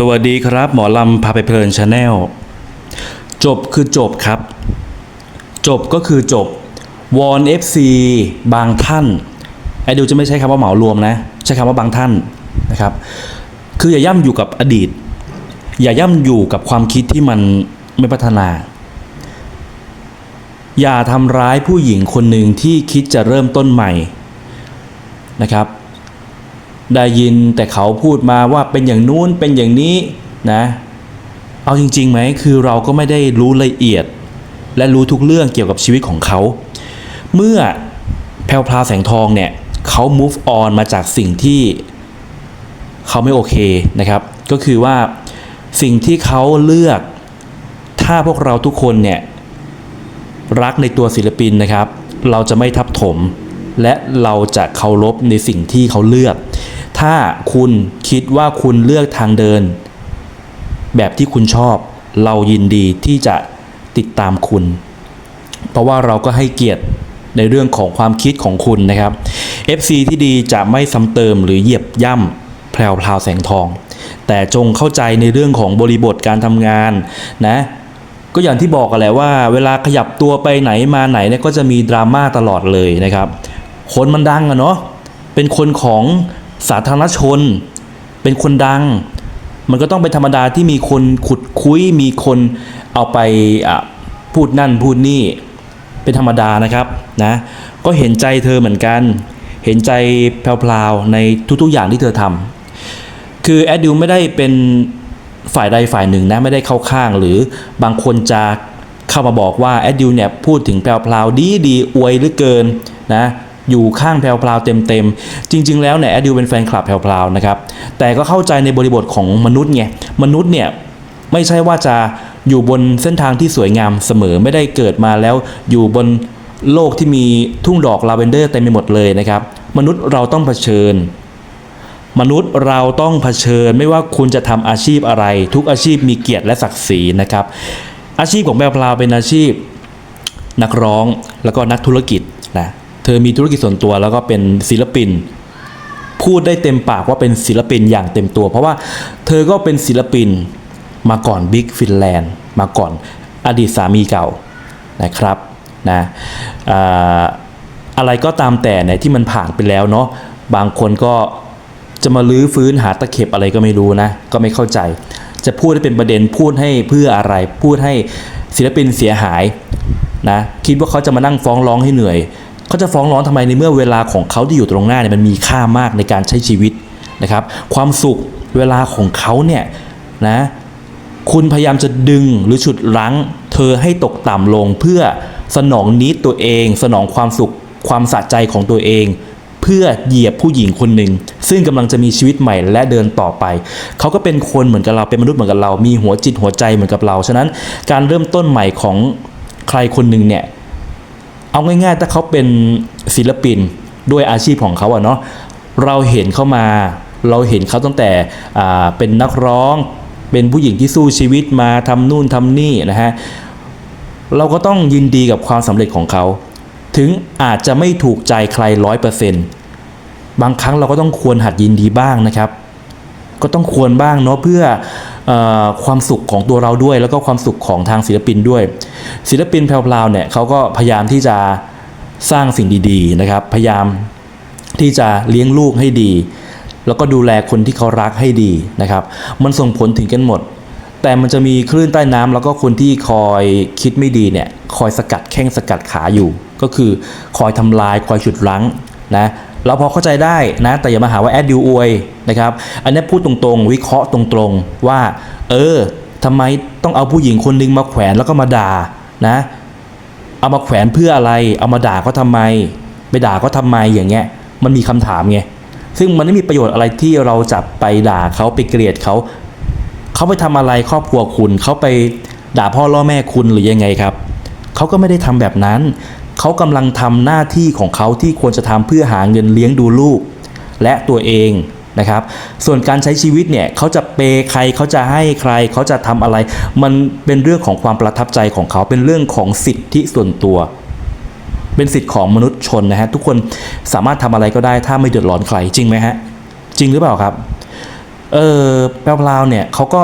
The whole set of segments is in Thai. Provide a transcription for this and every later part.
สวัสดีครับ หมอลำพาไปเพลินชาแนลจบคือจบครับ จบก็คือจบวอน FC บางท่านไอดูจะไม่ใช้คำว่าเหมารวมนะ ใช้คำว่าบางท่านนะครับ คืออย่าย่ำอยู่กับอดีต อย่าย่ำอยู่กับความคิดที่มันไม่พัฒนา อย่าทำร้ายผู้หญิงคนหนึ่งที่คิดจะเริ่มต้นใหม่นะครับ ได้ยินแต่เขาพูดมาว่าเป็นอย่างนู้นเป็นอย่างนี้นะ เอาจริงๆไหมคือเราก็ไม่ได้รู้ละเอียด และรู้ทุกเรื่องเกี่ยวกับชีวิตของเขา เมื่อแพลวพราแสงทองเนี่ยเขา move on มาจากสิ่งที่เขาไม่โอเคนะครับ ก็คือว่าสิ่งที่เขาเลือก ถ้าพวกเราทุกคนเนี่ยรักในตัวศิลปินนะครับ เราจะไม่ทับถม และเราจะเคารพในสิ่งที่เขาเลือก ถ้าคุณคิดว่าคุณเลือกทางเดิน แบบที่คุณชอบ เรายินดีที่จะติดตามคุณ เพราะว่าเราก็ให้เกียรติในเรื่องของความคิดของคุณนะครับ FC ที่ดีจะไม่ซ้ำเติมหรือเหยียบย่ำแพรวพราวแสงทอง แต่จงเข้าใจในเรื่องของบริบทการทำงานนะก็อย่างที่บอกกันแหละว่าเวลาขยับตัวไปไหนมาไหนเนี่ยก็จะมีดราม่าตลอดเลยนะครับ คนมันดังอะเนาะเป็นคนของ สาธารณชน เป็นคนดัง มันก็ต้องเป็นธรรมดาที่มีคนขุดคุยมีคนเอาไปพูดนั่นพูดนี่เป็นธรรมดานะครับนะก็เห็นใจเธอเหมือนกัน เห็นใจแพรวๆในทุกๆอย่างที่เธอทำคือแอดดิวไม่ได้เป็นฝ่ายใดฝ่ายหนึ่งนะไม่ได้เข้าข้างหรือบางคนจะเข้ามาบอกว่าแอดดิวเนี่ยพูดถึงแพรวๆดีดีอวยเหลือเกินนะ อยู่ข้างแพรวๆเต็มๆ จริง ๆ แล้วเนี่ยแอดดิวเป็นแฟนคลับแพรวๆนะครับ แต่ก็เข้าใจในบริบทของมนุษย์ไง มนุษย์เนี่ยไม่ใช่ว่าจะอยู่บนเส้นทางที่สวยงามเสมอไม่ได้เกิดมาแล้วอยู่บนโลกที่มีทุ่งดอกลาเวนเดอร์เต็มไปหมดเลยนะครับ มนุษย์เราต้องเผชิญ มนุษย์เราต้องเผชิญ ไม่ว่าคุณจะทำอาชีพอะไร ทุกอาชีพมีเกียรติและศักดิ์ศรีนะครับ อาชีพของแมวพลาวเป็นอาชีพ นักร้องแล้วก็นักธุรกิจนะ ธอมีธุรกิจส่วนตัวแล้วก็เป็นศิลปิน พูดได้เต็มปากว่าเป็นศิลปินอย่างเต็มตัว เพราะว่าเธอก็เป็นศิลปินมาก่อนบิ๊กฟินแลนด์มาก่อนอดีตสามีเก่านะครับนะอ่าอะไรก็ตามแต่เนี่ยที่มันผ่านไปแล้วเนาะบางคนก็จะมาลื้อฟื้นหาตะเข็บอะไรก็ไม่รู้นะ ก็ไม่เข้าใจ จะพูดให้เป็นประเด็นพูดให้เพื่ออะไร พูดให้ศิลปินเสียหายนะคิดว่าเขาจะมานั่งฟ้องร้องให้เหนื่อย เขาจะฟ้องร้องทำไมในเมื่อเวลาของเขาที่อยู่ตรงหน้าเนี่ยมันมีค่ามากในการใช้ชีวิตนะครับ ความสุขเวลาของเขาเนี่ยนะคุณพยายามจะดึงหรือฉุดรั้ง เธอให้ตกต่ำลงเพื่อสนองนิดตัวเอง สนองความสุขความสะใจของตัวเอง เพื่อเหยียบผู้หญิงคนหนึ่งซึ่งกำลังจะมีชีวิตใหม่และเดินต่อไป เขาก็เป็นคนเหมือนกับเราเป็นมนุษย์เหมือนกับเรา มีหัวจิตหัวใจเหมือนกับเรา ฉะนั้นการเริ่มต้นใหม่ของใครคนหนึ่งเนี่ย เอาง่ายๆ ถ้าเขาเป็นศิลปินด้วยอาชีพของเขาอะเนาะเราเห็นเขามา เราเห็นเขาตั้งแต่เป็นนักร้องเป็นผู้หญิงที่สู้ชีวิตมาทำนู่นทำนี่นะฮะเราก็ต้องยินดีกับความสำเร็จของเขา ถึงอาจจะไม่ถูกใจใครร้อยเปอร์เซ็นต์บางครั้งเราก็ต้องควรหัดยินดีบ้างนะครับ ก็ต้องควรบ้างเนาะเพื่อ ความสุขของตัวเราด้วย แล้วก็ความสุขของทางศิลปินด้วย ศิลปินแพรวๆเนี่ยเขาก็พยายามที่จะสร้างสิ่งดีๆนะครับ พยายามที่จะเลี้ยงลูกให้ดี แล้วก็ดูแลคนที่เขารักให้ดีนะครับ มันส่งผลถึงกันหมด แต่มันจะมีคลื่นใต้น้ำแล้วก็คนที่คอยคิดไม่ดีเนี่ยคอยสกัดแข้งสกัดขาอยู่ ก็คือคอยทำลายคอยฉุดรั้งนะ เราพอเข้าใจได้นะ แต่อย่ามาหาว่าแอดดิวอวยนะครับ อันนี้พูดตรงๆ วิเคราะห์ตรงๆ ว่า เออทำไมต้องเอาผู้หญิงคนหนึงมาแขวนแล้วก็มาด่านะ เอามาแขวนเพื่ออะไร เอามาด่าเขาทำไม ไปด่าเขาทำไมอย่างเงี้ย มันมีคำถามไง ซึ่งมันไม่มีประโยชน์อะไรที่เราจะไปด่าเขาไปเกลียดเขา เขาไปทำอะไรครอบครัวคุณ เขาไปด่าพ่อล่อแม่คุณหรือยังไงครับ เขาก็ไม่ได้ทำแบบนั้น เขากำลังทำหน้าที่ของเขาที่ควรจะทำเพื่อหาเงินเลี้ยงดูลูก และตัวเองนะครับ ส่วนการใช้ชีวิตเนี่ยเขาจะเปย์ใครเขาจะให้ใครเขาจะทำอะไร มันเป็นเรื่องของความประทับใจของเขาเป็นเรื่องของสิทธิส่วนตัว เป็นสิทธิของมนุษย์ชนนะฮะทุกคนสามารถทำอะไรก็ได้ถ้าไม่เดือดร้อนใครจริงไหมฮะจริงหรือเปล่าครับเออแพรวๆเนี่ยเขาก็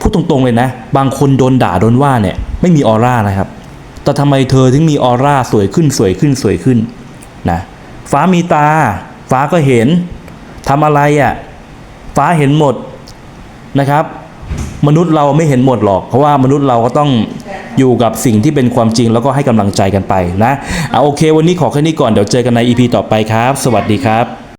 พูดตรงๆเลยนะ บางคนโดนด่าโดนว่าเนี่ยไม่มีออร่านะครับ แต่ทำไมเธอถึงมีออร่าสวยขึ้นสวยขึ้นสวยขึ้นนะฟ้ามีตา ฟ้าก็เห็นทำอะไรอะ่ะฟ้าเห็นหมดนะครับ มนุษย์เราไม่เห็นหมดหรอก เพราะว่ามนุษย์เราก็ต้องอยู่กับสิ่งที่เป็นความจริงแล้วก็ให้กำลังใจกันไปนะเอาโอเค วันนี้ขอแค่นี้ก่อนเดี๋ยวเจอกันใน EP ต่อไปครับ สวัสดีครับ